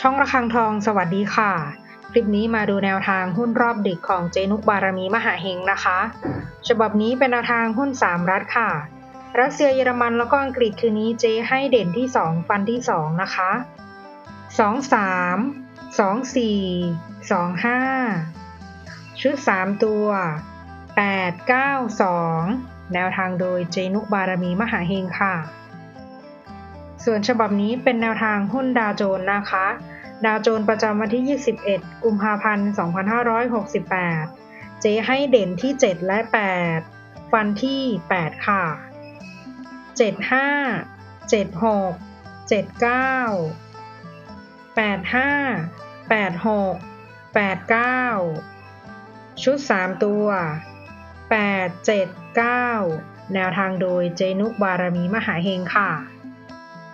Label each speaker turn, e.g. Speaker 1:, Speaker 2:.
Speaker 1: ช่องระฆังทองสวัสดีค่ะ คลิปนี้มาดูแนวทางหุ้นรอบดึกของเจนุกบารมีมหาเฮงนะคะ ฉบับนี้เป็นแนวทางหุ้น 3 รัฐค่ะ รัสเซียเยอรมันแล้วก็อังกฤษคืนนี้เจให้เด่นที่ 2 ฟันที่ 2 นะคะ 2 3 2 4 2 5 ชุด 3 ตัว 8 9 2 แนวทางโดยเจนุกบารมีมหาเฮงค่ะ ส่วนฉบับนี้เป็นแนวทางหุ้นดาวโจนนะคะ ดาวโจนประจำวันที่ 21 กุมภาพันธ์ 2568 เจให้เด่นที่ 7 และ 8 ฟันที่ 8 ค่ะ 75 76 79 85 86 89 ชุด 3 ตัว 8 7 9 แนวทางโดยเจนุกบารมีมหาเฮงค่ะ